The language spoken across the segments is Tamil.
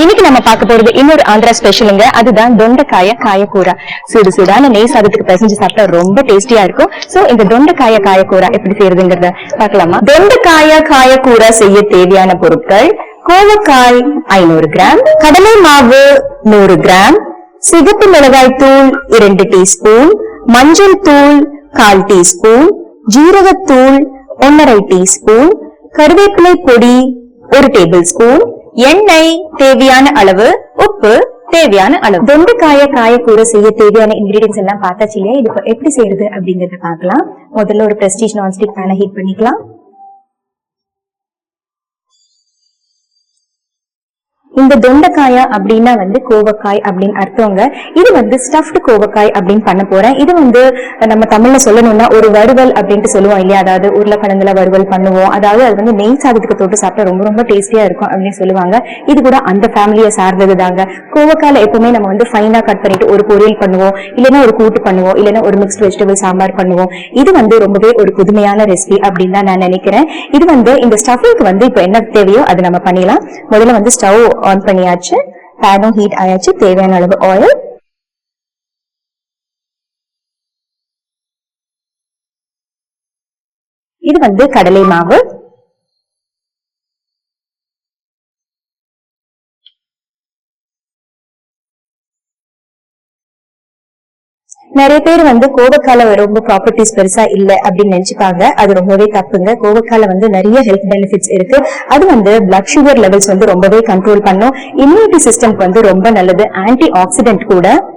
இன்னைக்கு நம்ம பார்க்க போறது இன்னொரு ஆந்திரா ஸ்பெஷலுங்க அதுதான் தொண்டைக்காய காயக்கூரா. சுடு சுடான நெய் சாதத்துக்கு பிசைஞ்சு சாப்பிட்டா ரொம்ப டேஸ்டியா இருக்கும். சோ இந்த தொண்டைக்காய காயக்கூரா எப்படி செய்யறதுங்கிறத பார்க்கலாமா? தொண்டைக்காய காயக்கூரா செய்ய தேவையான பொருட்கள் கோவக்காய் ஐநூறு கிராம் கடலை மாவு நூறு கிராம் சிகப்பு மிளகாய் தூள் இரண்டு டீஸ்பூன் மஞ்சள் தூள் கால் டீஸ்பூன் ஜீரகத்தூள் ஒன்றரை டீஸ்பூன் கருவேப்பிலை பொடி ஒரு டேபிள் ஸ்பூன் எண்ணெய் தேவையான அளவு உப்பு தேவையான அளவு. தொண்டுக்காய காயக்கூற செய்ய தேவையான இன்கிரீடியன்ஸ் எல்லாம் பார்த்தாச்சு இல்லையா? இது எப்படி செய்யறது அப்படிங்கறத பாக்கலாம் முதல்ல ஒரு பிரஸ்டீஜ் நான்ஸ்டிக் பேனை ஹீட் பண்ணிக்கலாம். இந்த தொண்டைக்காயா அப்படின்னா வந்து கோவக்காய் அப்படின்னு அர்த்தங்க. இது வந்து ஸ்டஃப்டு கோவக்காய் அப்படின்னு பண்ண போறேன். இது வந்து நம்ம தமிழ்ல சொல்லணும்னா ஒரு வறுவல் அப்படின்ட்டு சொல்லுவோம் இல்லையா? அதாவது உருளைக்கிழங்குல வறுவல் பண்ணுவோம். அதாவது அது வந்து நெய் சாதத்துக்கு தொட்டு சாப்பிட்டா ரொம்ப ரொம்ப டேஸ்டியா இருக்கும் அப்படின்னு சொல்லுவாங்க. இது கூட அந்த ஃபேமிலியை சார்ந்தது தாங்க. கோவக்காயில எப்பவுமே நம்ம வந்து ஃபைனா கட் பண்ணிட்டு ஒரு பொரியல் பண்ணுவோம். இல்லைன்னா ஒரு கூட்டு பண்ணுவோம். இல்லைன்னா ஒரு மிக்ஸ்ட் வெஜிடபிள் சாம்பார் பண்ணுவோம். இது வந்து ரொம்பவே ஒரு புதுமையான ரெசிபி அப்படின்னு தான் நான் நினைக்கிறேன். இது வந்து இந்த ஸ்டஃபிங்க்கு வந்து இப்போ என்ன தேவையோ அதை நம்ம பண்ணிடலாம். முதல்ல வந்து ஸ்டவ் ஆன் பண்ணியாச்சு. பேனும் ஹீட் ஆயாச்சு. தேவையான அளவு ஆயில் இது வந்து கடலை மாவு. நிறைய பேர் வந்து கோவக்கால ரொம்ப ப்ராப்பர்ட்டிஸ் பெருசா இல்ல அப்படின்னு நினைச்சுப்பாங்க. அது ரொம்பவே தப்புங்க. கோவக்கால வந்து நிறைய ஹெல்த் பெனிஃபிட்ஸ் இருக்கு. அது வந்து பிளட் சுகர் லெவல்ஸ் வந்து ரொம்பவே கண்ட்ரோல் பண்ணும். இம்யூனிட்டி சிஸ்டம்க்கு வந்து ரொம்ப நல்லது. ஆன்டி ஆக்சிடென்ட் கூட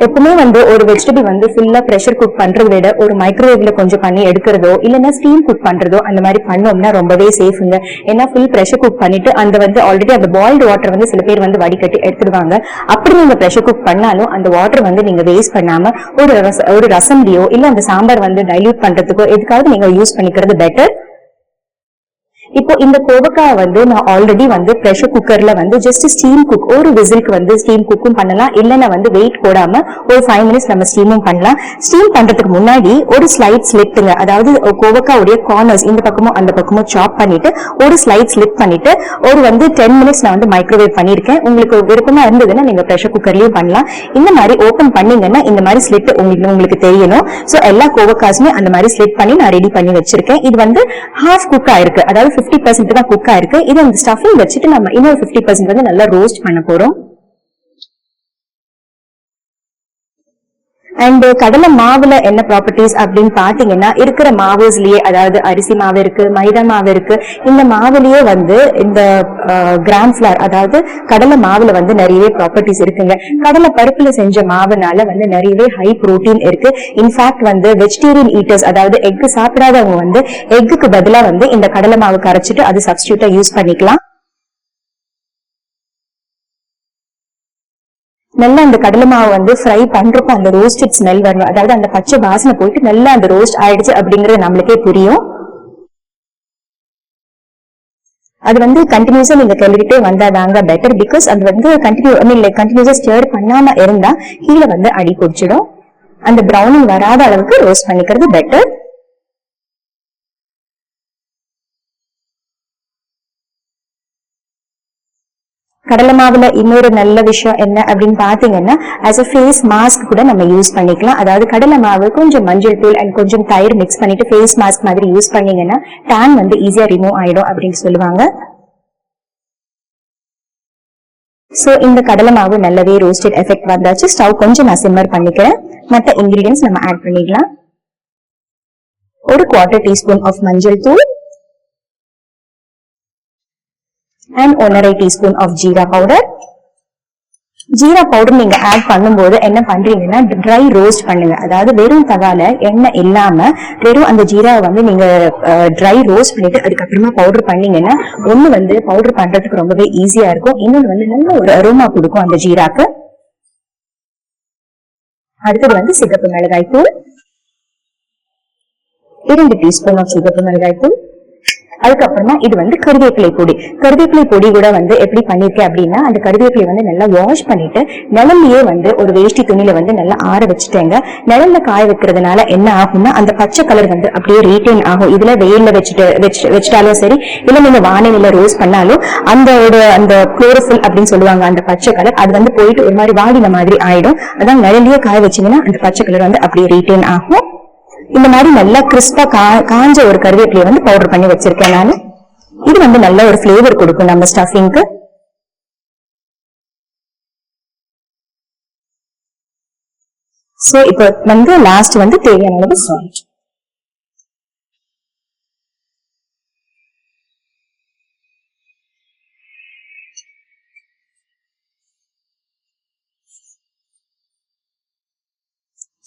எப்பவுமே வந்து ஒரு வெஜிடபிள் வந்து ஃபுல்லா ப்ரெஷர் குக் பண்றதை விட ஒரு மைக்ரோவேவ்ல கொஞ்சம் பண்ணி எடுக்கிறதோ இல்லைன்னா ஸ்டீம் குக் பண்றதோ அந்த மாதிரி பண்ணோம்னா ரொம்பவே சேஃபுங்க ஏன்னா ஃபுல் ப்ரெஷர் குக் பண்ணிட்டு அந்த வந்து ஆல்ரெடி அந்த பாயில்டு வாட்டர் வந்து சில பேர் வந்து வடிகட்டி எடுத்துடுவாங்க. அப்படி நீங்க ப்ரெஷர் குக் பண்ணாலும் அந்த வாட்டர் வந்து நீங்க வேஸ்ட் பண்ணாம ஒரு ஒரு ரசம்லயோ இல்ல அந்த சாம்பார் வந்து டைல்யூட் பண்றதுக்கோ எதுக்காவது நீங்க யூஸ் பண்ணிக்கிறது பெட்டர் இப்போ இந்த கோவக்காய் வந்து நான் ஆல்ரெடி வந்து ப்ரெஷர் குக்கர்ல வந்து ஜஸ்ட் ஸ்டீம் குக் ஒரு விசிலுக்கு வந்து ஸ்டீம் குக்கும் பண்ணலாம். இல்லைன்னா வந்து வெயிட் போடாம ஒரு ஃபைவ் மினிட்ஸ் நம்ம ஸ்டீமும் பண்ணலாம். ஸ்டீம் பண்றதுக்கு முன்னாடி ஒரு ஸ்லைட் ஸ்லிட்டுங்க அதாவது கோவக்காவுடைய கார்னர்ஸ் இந்த பக்கமும் அந்த பக்கமும் சாப் பண்ணிட்டு ஒரு ஸ்லைட் ஸ்லிப் பண்ணிட்டு ஒரு வந்து டென் மினிட்ஸ் நான் வந்து மைக்ரோவேவ் பண்ணிருக்கேன் உங்களுக்கு விருப்பமா இருந்ததுன்னா நீங்க ப்ரெஷர் குக்கர்லயும் பண்ணலாம். இந்த மாதிரி ஓபன் பண்ணீங்கன்னா இந்த மாதிரி ஸ்லிட் உங்களுக்கு உங்களுக்கு தெரியணும். சோ எல்லா கோவக்காஸுமே அந்த மாதிரி ஸ்லிப் பண்ணி நான் ரெடி பண்ணி வச்சிருக்கேன். இது வந்து ஹாஃப் குக் ஆயிருக்கு அதாவது 50% பர்சன்ட் தான் குக் ஆயிருக்கு. இது ஸ்டஃபிங் வச்சுட்டு நம்ம இன்னொரு 50% பர்சன்ட் வந்து நல்லா ரோஸ்ட் பண்ண போறோம். அண்ட் uh, கடலை மாவுல என்ன ப்ராப்பர்ட்டிஸ் அப்படின்னு பாத்தீங்கன்னா இருக்கிற மாவுஸ்லயே அதாவது அரிசி மாவு இருக்கு மைதா மாவு இருக்கு இந்த மாவுலயே வந்து இந்த கிராம் ஃபிளார் அதாவது கடலை மாவுல வந்து நிறையவே ப்ராப்பர்ட்டிஸ் இருக்குங்க. கடலை பருப்புல செஞ்ச மாவுனால வந்து நிறையவே ஹை புரோட்டீன் இருக்கு. இன்ஃபேக்ட் வந்து வெஜிடேரியன் ஈட்டர்ஸ் அதாவது எக் சாப்பிடாதவங்க வந்து எக்குக்கு பதிலா வந்து இந்த கடலை மாவு கரைச்சிட்டு அது சப்ஸ்டியூட்டா யூஸ் பண்ணிக்கலாம். நல்லா அந்த கடலை மாவு வந்து ஃப்ரை பண்றப்போ அந்த ரோஸ்டட் ஸ்மெல் வரணும். அதாவது அந்த பச்சை வாசனை போயிட்டு நல்லா அந்த ரோஸ்ட் ஆயிடுச்சு அப்படிங்கறது நம்மளுக்கே புரியும். அது வந்து கண்டினியூஸா நீங்க கிளறிட்டே வந்தாதாங்க பெட்டர் பிகாஸ் அது வந்து கண்டினியூ ஐ மீன் லைக் கண்டினியூஸா ஸ்டேர் பண்ணாம இருந்தா கீழே வந்து அடி பிடிச்சிடும். அந்த ப்ரௌனிங் வராத அளவுக்கு ரோஸ்ட் பண்ணிக்கிறது பெட்டர் கடலை மாவுல இன்னொரு நல்ல விஷயம் என்ன அப்படின்னு பாத்தீங்கன்னா ஆஸ் அ ஃபேஸ் மாஸ்க் கூட நம்ம யூஸ் பண்ணிக்கலாம். அதாவது கடலை மாவு கொஞ்சம் மஞ்சள் தூள் அண்ட் கொஞ்சம் தயிர் மிக்ஸ் பண்ணிட்டு ஃபேஸ் மாஸ்க் மாதிரி யூஸ் பண்ணீங்கன்னா டேன் வந்து ஈஸியா ரிமூவ் ஆயிடும் அப்படின்னு சொல்லுவாங்க. சோ இந்த கடலை மாவு நல்லாவே ரோஸ்டட் எஃபெக்ட் வந்தாச்சு. ஸ்டவ் கொஞ்சம் நான் சிம்மர் பண்ணிக்கிறேன். மற்ற இன்கிரீடியன்ஸ் நம்ம ஆட் பண்ணிக்கலாம். ஒரு குவார்டர் டீஸ்பூன் ஆஃப் மஞ்சள் தூள். ஒன்னரை teaspoon of jeera powder jeera powder நீங்க ஆட் பண்ணும்போது என்ன பண்றீங்கன்னா ட்ரை ரோஸ்ட் பண்ணுங்க. அதாவது வெறும் தகால எண்ணெய் இல்லாம வெறும் அந்த ஜீராவை வந்து நீங்க ட்ரை ரோஸ்ட் பண்ணிட்டு அதுக்கப்புறமா பவுடர் பண்ணீங்கன்னா ஒண்ணு வந்து பவுடர் பண்றதுக்கு ரொம்பவே ஈஸியா இருக்கும். இன்னொன்னு வந்து நல்ல ஒரு அரோமா கொடுக்கும் அந்த ஜீராக்கு. அடுத்தது வந்து சிகப்பு மிளகாய் தூள் இரண்டு டீஸ்பூன் ஆஃப் சிகப்பு மிளகாய் தூள் அதுக்கப்புறமா இது வந்து கருவேப்பிலை பொடி. கருவேப்பிலை பொடி கூட வந்து எப்படி பண்ணிருக்கேன் அப்படின்னா அந்த கருவேப்பிலை வந்து நல்லா வாஷ் பண்ணிட்டு நிழல்லையே வந்து ஒரு வேஷ்டி துணியில வந்து நல்லா ஆற வச்சுட்டேங்க. நிழல்ல காய வைக்கிறதுனால என்ன ஆகும்னா அந்த பச்சை கலர் வந்து அப்படியே ரீட்டைன் ஆகும். இதுல வெயில்ல வச்சுட்டு வச்சு- வச்சுட்டாலும் சரி இல்ல நீங்க வானிலையில ரோஸ் பண்ணாலும் அந்த ஒரு அந்த குளோரோஃபில் அப்படின்னு சொல்லுவாங்க அந்த பச்சை கலர் அது வந்து போயிட்டு ஒரு மாதிரி வாடின மாதிரி ஆயிடும். அதான் நிழலையே காய வச்சீங்கன்னா அந்த பச்சை கலர் வந்து அப்படியே ரீட்டைன் ஆகும். இந்த மாதிரி நல்லா கிறிஸ்பா கா காஞ்ச ஒரு கருவேப்பிலையை வந்து பவுடர் பண்ணி வச்சிருக்கேன் நான். இது வந்து நல்ல ஒரு ஃபிளேவர் கொடுக்கும் நம்ம ஸ்டஃபிங்க்கு சோ இப்போ வந்து லாஸ்ட் வந்து தேவையான அளவு சால்ட்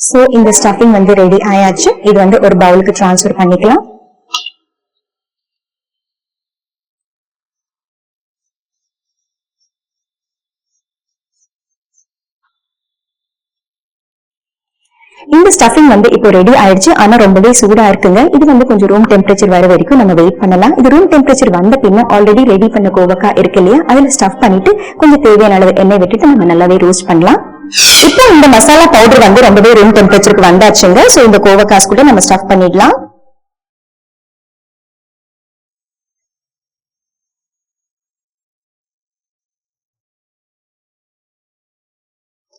சோ இந்த ஸ்டஃபிங் வந்து ரெடி ஆயாச்சு. இது வந்து ஒரு பவுலுக்கு ட்ரான்ஸ்ஃபர் பண்ணிக்கலாம். இந்த ஸ்டஃபிங் வந்து இப்போ ரெடி ஆயிடுச்சு. ஆனா ரொம்பவே சூடா இருக்குங்க. இது வந்து கொஞ்சம் ரூம் டெம்பரேச்சர் வர வரைக்கும் நம்ம வெயிட் பண்ணலாம். இது ரூம் டெம்பரேச்சர் வந்த பின்ன ஆல்ரெடி ரெடி பண்ண கோவக்கா இருக்கு இல்லையா? அதுல ஸ்டஃப் பண்ணிட்டு கொஞ்சம் தேவையான அளவு எண்ணெய் விட்டுட்டு நம்ம நல்லாவே ரோஸ்ட் பண்ணலாம். இப்போ இந்த மசாலா பவுடர் வந்து ரொம்பவே ரூம் டெம்பரேச்சருக்கு வந்தாச்சுங்க. சோ இந்த கோவக்காஸ் கூட நம்ம ஸ்டஃப் பண்ணிடலாம்.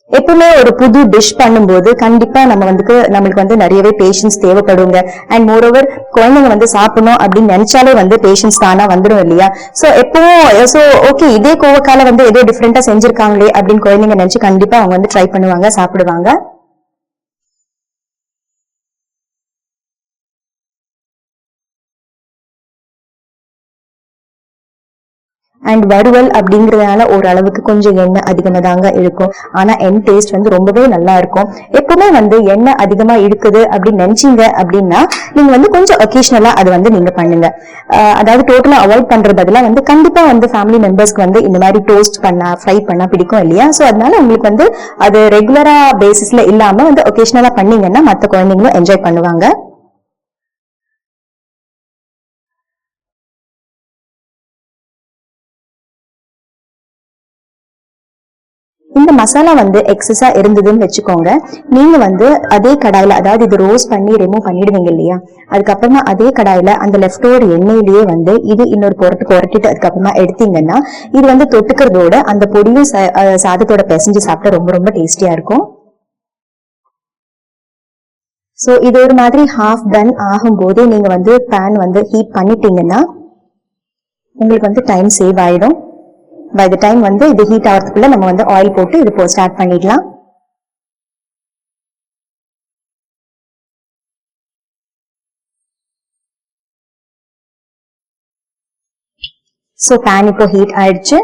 எப்பவுமே ஒரு புது டிஷ் பண்ணும்போது கண்டிப்பா நம்ம வந்து நம்மளுக்கு வந்து நிறையவே பேஷன்ஸ் தேவைப்படுங்க. அண்ட் மோர் ஓவர் குழந்தைங்க வந்து சாப்பிடணும் அப்படின்னு நினைச்சாலே வந்து பேஷன்ஸ் தானா வந்துடும் இல்லையா? சோ எப்பவும் சோ ஓகே இதே கோவக்கால வந்து ஏதோ டிஃப்ரெண்டா செஞ்சிருக்காங்களே அப்படின்னு குழந்தைங்க நினைச்சு கண்டிப்பா அவங்க வந்து ட்ரை பண்ணுவாங்க சாப்பிடுவாங்க. அண்ட் வறுவல் அப்படிங்கறதுனால ஓரளவுக்கு கொஞ்சம் எண்ணெய் அதிகமாக தாங்க இருக்கும். ஆனா என் டேஸ்ட் வந்து ரொம்பவே நல்லா இருக்கும். எப்பவுமே வந்து எண்ணெய் அதிகமா இருக்குது அப்படின்னு நினைச்சீங்க அப்படின்னா நீங்க வந்து கொஞ்சம் ஒகேஷனலா அது வந்து நீங்க பண்ணுங்க. அஹ் அதாவது டோட்டலா அவாய்ட் பண்றது பதிலா வந்து கண்டிப்பா வந்து ஃபேமிலி மெம்பர்ஸ்க்கு வந்து இந்த மாதிரி டோஸ்ட் பண்ணா ஃப்ரை பண்ணா பிடிக்கும் இல்லையா? சோ அதனால உங்களுக்கு வந்து அது ரெகுலரா பேசிஸ்ல இல்லாம வந்து ஒகேஷனலா பண்ணீங்கன்னா மத்த குழந்தைங்களும் என்ஜாய் பண்ணுவாங்க. மசாலா வந்து எக்ஸஸா இருந்ததுன்னு வச்சுக்கோங்க. நீங்க வந்து அதே கடாயில அதாவது இது ரோஸ் பண்ணி ரிமூவ் பண்ணிடுவீங்க இல்லையா? அதுக்கப்புறமா அதே கடாயில அந்த லெஃப்ட் ஓவர் எண்ணெயிலேயே வந்து இது இன்னொரு பொருட்டு புரட்டிட்டு அதுக்கப்புறமா எடுத்தீங்கன்னா இது வந்து தொட்டுக்கிறதோட அந்த பொடியும் சாதத்தோட பிசைஞ்சு சாப்பிட்டா ரொம்ப ரொம்ப டேஸ்டியா இருக்கும். ஸோ இது ஒரு மாதிரி ஹாஃப் டன் ஆகும்போதே நீங்க வந்து பேன் வந்து ஹீட் பண்ணிட்டீங்கன்னா உங்களுக்கு வந்து டைம் சேவ் ஆயிடும். பை த டைம் வந்து இது ஹீட் ஆகிறதுக்குள்ள நம்ம வந்து ஆயில் போட்டு இது போ ஸ்டார்ட் பண்ணிடலாம். ஸோ பேன் இப்போ ஹீட் ஆயிடுச்சு.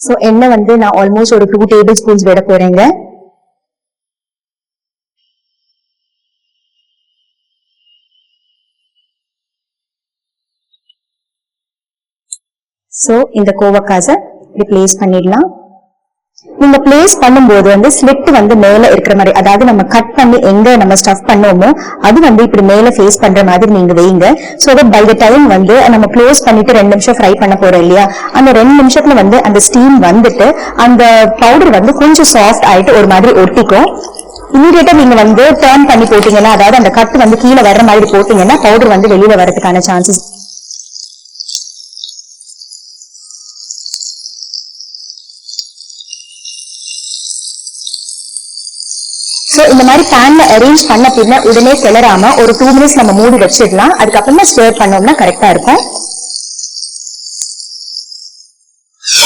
ஸோ எண்ணெய் வந்து நான் ஆல்மோஸ்ட் ஒரு டூ டேபிள் ஸ்பூன்ஸ் விட போறேங்க. சோ இந்த கோவக்காசை இப்படி பிளேஸ் பண்ணிடலாம். நீங்க பிளேஸ் பண்ணும்போது வந்து ஸ்லிட் வந்து மேல இருக்கிற மாதிரி அதாவது நம்ம கட் பண்ணி எங்க நம்ம ஸ்டஃப் பண்ணோமோ அது வந்து இப்படி மேல ஃபேஸ் பண்ற மாதிரி நீங்க வைங்க. So that by the time வந்து நம்ம க்ளோஸ் பண்ணிட்டு ரெண்டு நிமிஷம் ஃப்ரை பண்ண போறோம் இல்லையா? அந்த ரெண்டு நிமிஷத்துல வந்து அந்த ஸ்டீம் வந்துட்டு அந்த பவுடர் வந்து கொஞ்சம் சாஃப்ட் ஆயிட்டு ஒரு மாதிரி ஒட்டிக்கும். இமீடியட்டா நீங்க வந்து டர்ன் பண்ணி போட்டீங்கன்னா அதாவது அந்த கட் வந்து கீழே வர்ற மாதிரி போட்டீங்கன்னா பவுடர் வந்து வெளியில வரதுக்கான சான்சஸ் சோ இந்த மாதிரி பேன்ல அரேஞ்ச் பண்ண பின்ன உடனே கிளறாம ஒரு டூ மினிட்ஸ் நம்ம மூடி வச்சிடலாம். அதுக்கப்புறமா ஸ்டேர் பண்ணோம்னா கரெக்டா இருக்கும்.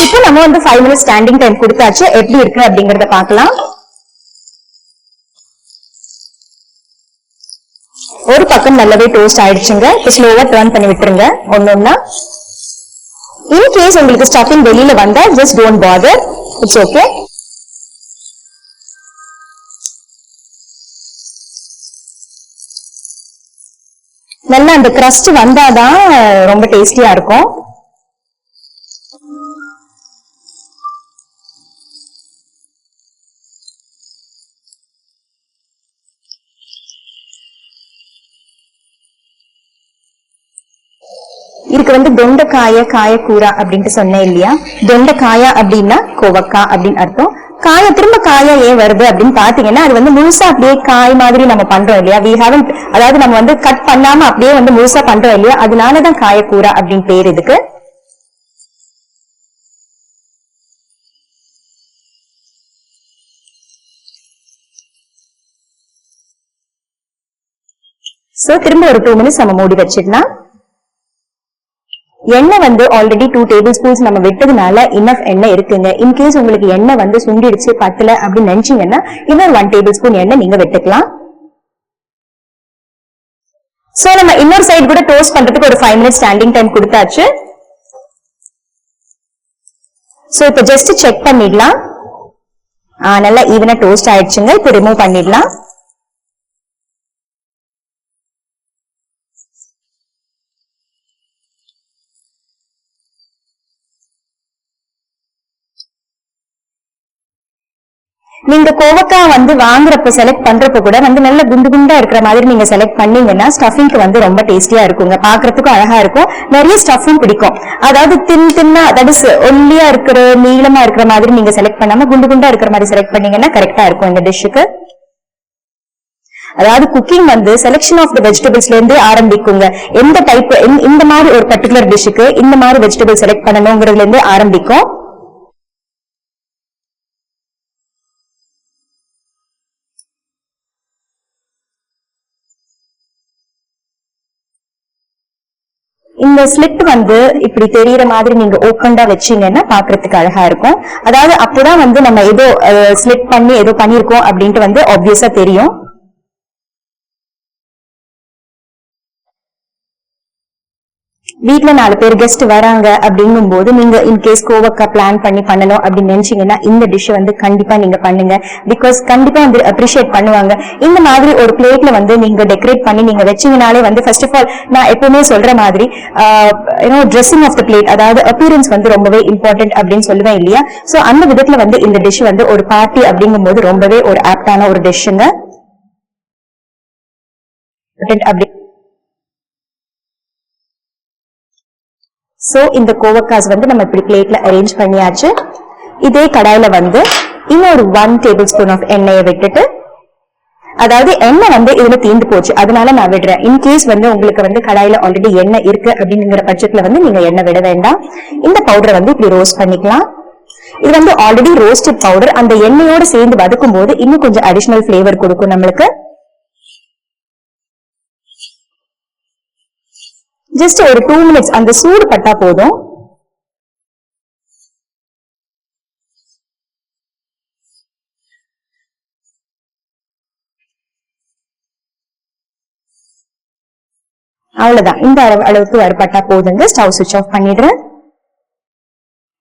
இப்போ நம்ம வந்து ஃபைவ் மினிட்ஸ் ஸ்டாண்டிங் டைம் கொடுத்தாச்சு. எப்படி இருக்கு அப்படிங்கறத பாக்கலாம் ஒரு பக்கம் நல்லாவே டோஸ்ட் ஆயிடுச்சுங்க. இப்போ ஸ்லோவா டர்ன் பண்ணி விட்டுருங்க. ஒன்னொன்னா இன் கேஸ் உங்களுக்கு ஸ்டஃபிங் வெளியில வந்தா just don't bother it's okay நல்லா அந்த கிரஸ்ட் வந்தாதான் ரொம்ப டேஸ்டியா இருக்கும். இதுக்கு வந்து தொண்டைக்காய காயக்கூரா அப்படின்ட்டு சொன்னேன் இல்லையா? தொண்டைக்காயா அப்படின்னா கோவக்கா அப்படின்னு அர்த்தம். காய திரும்ப காயா ஏன் வருது அப்படின்னு பாத்தீங்கன்னா அது வந்து முழுசா அப்படியே காய் மாதிரி நம்ம பண்றோம் இல்லையா? வி ஹாவன் அதாவது நம்ம வந்து கட் பண்ணாம அப்படியே வந்து முழுசா பண்றோம் இல்லையா? அதனாலதான் காயக்கூரா அப்படின்னு பேர் இதுக்கு. சோ திரும்ப ஒரு டூ மினிட்ஸ் நம்ம மூடி வச்சிடலாம். எண்ணெய் வந்து ஆல்ரெடி டூ டேபிள் ஸ்பூன்ஸ் நம்ம விட்டதுனால இன்னஃப் எண்ணெய் இருக்குங்க. இன்கேஸ் உங்களுக்கு எண்ணெய் வந்து சுண்டிடுச்சு பத்தல அப்படின்னு நினைச்சீங்கன்னா இன்னொரு ஒன் டேபிள் ஸ்பூன் எண்ணெய் நீங்க விட்டுக்கலாம். சோ நம்ம இன்னொரு சைடு கூட டோஸ்ட் பண்றதுக்கு ஒரு ஃபைவ் மினிட்ஸ் ஸ்டாண்டிங் டைம் கொடுத்தாச்சு. சோ இப்போ ஜஸ்ட் செக் பண்ணிடலாம். நல்லா ஈவனா டோஸ்ட் ஆயிடுச்சுங்க. இப்ப ரிமூவ் பண்ணிடலாம். நீங்க கோவக்காய் வந்து வாங்குறப்ப செலக்ட் பண்றப்ப கூட வந்து நல்ல குண்டு குண்டா இருக்கிற மாதிரி நீங்க செலக்ட் பண்ணீங்கன்னா ஸ்டஃபிங்க்கு வந்து ரொம்ப டேஸ்டியா இருக்குங்க. பாக்குறதுக்கும் அழகா இருக்கும். நிறைய ஸ்டஃபும் பிடிக்கும். அதாவது தின் தின்னா அதாவது ஒல்லியா இருக்கிற நீளமா இருக்கிற மாதிரி நீங்க செலக்ட் பண்ணாம குண்டு குண்டா இருக்கிற மாதிரி செலக்ட் பண்ணீங்கன்னா கரெக்டா இருக்கும் இந்த டிஷ்ஷுக்கு அதாவது குக்கிங் வந்து செலெக்ஷன் ஆஃப் த வெஜிடபிள்ஸ்ல இருந்து ஆரம்பிக்குங்க. எந்த டைப் இந்த மாதிரி ஒரு பர்டிகுலர் டிஷ்ஷுக்கு இந்த மாதிரி வெஜிடபிள் செலக்ட் பண்ணணுங்கிறதுல இருந்து ஆரம்பிக்கும். இந்த ஸ்லிட் வந்து இப்படி தெரியற மாதிரி நீங்க ஓப்பன்டா வச்சீங்கன்னா பாக்குறதுக்கு அழகா இருக்கும். அதாவது அப்பதான் வந்து நம்ம ஏதோ ஸ்லிட் பண்ணி ஏதோ பண்ணிருக்கோம் அப்படின்ட்டு வந்து ஆப்வியஸா தெரியும். வீட்டுல நாலு பேர் கெஸ்ட் வராங்க அப்படிங்கும் போது நீங்க இன்கேஸ் கோவக்கா பிளான் பண்ணி பண்ணணும் அப்படின்னு நினைச்சீங்கன்னா இந்த டிஷ் வந்து கண்டிப்பா நீங்க பண்ணுங்க. பிகாஸ் கண்டிப்பா வந்து அப்ரிஷியேட் பண்ணுவாங்க. இந்த மாதிரி ஒரு பிளேட்ல வந்து நீங்க டெக்கரேட் பண்ணி நீங்க வச்சீங்கனாலே வந்து ஃபர்ஸ்ட் ஆஃப் ஆல் நான் எப்பவுமே சொல்ற மாதிரி you know dressing of the plate அதாவது அப்பியரன்ஸ் வந்து ரொம்பவே இம்பார்ட்டன்ட் அப்படின்னு சொல்லுவேன் இல்லையா? சோ அந்த விதத்துல வந்து இந்த டிஷ் வந்து ஒரு பார்ட்டி அப்படிங்கும் போது ரொம்பவே ஒரு ஆப்டான ஒரு டிஷ்ஷுங்க அப்படி சோ இந்த கோவக்காஸ் வந்து நம்ம இப்படி பிளேட்ல அரேஞ்ச் பண்ணியாச்சு. இதே கடாயில வந்து இன்னொரு ஒன் டேபிள் ஸ்பூன் ஆஃப் எண்ணெயை விட்டுட்டு அதாவது எண்ணெய் வந்து இதுல தீந்து போச்சு. அதனால நான் விடுறேன். இன்கேஸ் வந்து உங்களுக்கு வந்து கடாயில ஆல்ரெடி எண்ணெய் இருக்கு அப்படிங்கிற பட்சத்துல வந்து நீங்க எண்ணெய் விட வேண்டாம். இந்த பவுடரை வந்து இப்படி ரோஸ்ட் பண்ணிக்கலாம். இது வந்து ஆல்ரெடி ரோஸ்டட் பவுடர் அந்த எண்ணெயோட சேர்ந்து வதக்கும் போது இன்னும் கொஞ்சம் அடிஷனல் ஃபிளேவர் கொடுக்கும் நம்மளுக்கு. ஜஸ்ட் ஒரு டூ மினிட்ஸ் அந்த சூடு பட்டா போதும். அவ்வளவுதான். இந்த அளவு- அளவுக்கு வறுபட்டா போதுங்க. ஸ்டவ் சுவிட்ச் ஆஃப் பண்ணிடுறேன்.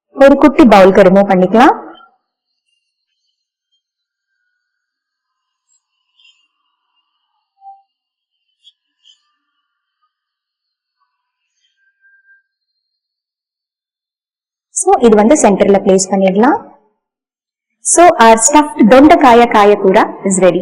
ஒரு குட்டி பவுலுக்கு ரிமூவ் பண்ணிக்கலாம். ஸோ இது வந்து சென்டர்ல பிளேஸ் பண்ணிடலாம். சோ ஸ்டஃப்ட் தொண்டக்காய தொண்டைக்காய காய கூரா இஸ் ரெடி